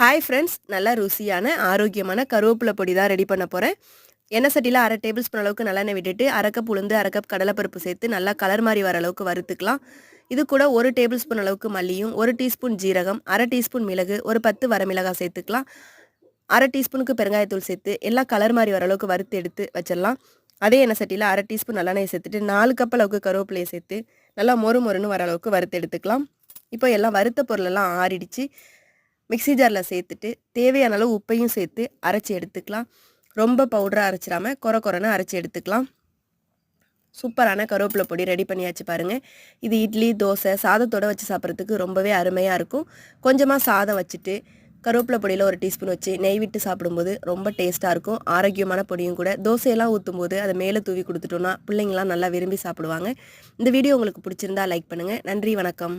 Hi friends நல்லா ருசியான ஆரோக்கியமான கருவேப்பிலை பொடி தான் ரெடி பண்ண போகிறேன் எண்ணெய் சட்டியில் அரை டேபிள் ஸ்பூன் அளவுக்கு நல்லெண்ணெய் விட்டுட்டு அரை கப் உளுந்து அரை கப் கடலைப்பருப்பு சேர்த்து நல்லா கலர் மாதிரி வர அளவுக்கு வறுத்துக்கலாம். இது கூட ஒரு டேபிள் ஸ்பூன் அளவுக்கு மல்லியும் ஒரு டீஸ்பூன் ஜீரகம் அரை டீஸ்பூன் மிளகு ஒரு பத்து வரமிளகாய் சேர்த்துக்கலாம். அரை டீஸ்பூனுக்கு பெருங்காயத்தூள் சேர்த்து எல்லாம் கலர் மாதிரி வர அளவுக்கு வறுத்து எடுத்து வச்சிடலாம். அதே எண்ணெய் சட்டியில் அரை டீஸ்பூன் நல்லெண்ணெய் சேர்த்துட்டு நாலு கப் அளவுக்கு கருவேப்பிலையை சேர்த்து நல்லா மொறு மொறுன்னு வர அளவுக்கு வறுத்து எடுத்துக்கலாம். இப்போ எல்லாம் வறுத்த பொருளெல்லாம் ஆறிடுச்சு. மிக்ஸி ஜாரில் சேர்த்துட்டு தேவையான அளவு உப்பையும் சேர்த்து அரைச்சி எடுத்துக்கலாம். ரொம்ப பவுடராக அரைச்சிடாம குறை குறைன்னு அரைச்சி எடுத்துக்கலாம். சூப்பரான கருவேப்பிலை பொடி ரெடி பண்ணியாச்சு பாருங்கள் இது இட்லி தோசை சாதத்தோடு வச்சு சாப்பிட்றதுக்கு ரொம்பவே அருமையாக இருக்கும். கொஞ்சமாக சாதம் வச்சுட்டு கருவேப்பிலை பொடியில் ஒரு டீஸ்பூன் வச்சு நெய் விட்டு சாப்பிடும்போது ரொம்ப டேஸ்ட்டாக இருக்கும். ஆரோக்கியமான பொடியும் கூட. தோசையெல்லாம் ஊற்றும் போது அதை மேலே தூவி கொடுத்துட்டோன்னா பிள்ளைங்களாம் நல்லா விரும்பி சாப்பிடுவாங்க. இந்த வீடியோ உங்களுக்கு பிடிச்சிருந்தா லைக் பண்ணுங்கள் நன்றி வணக்கம்.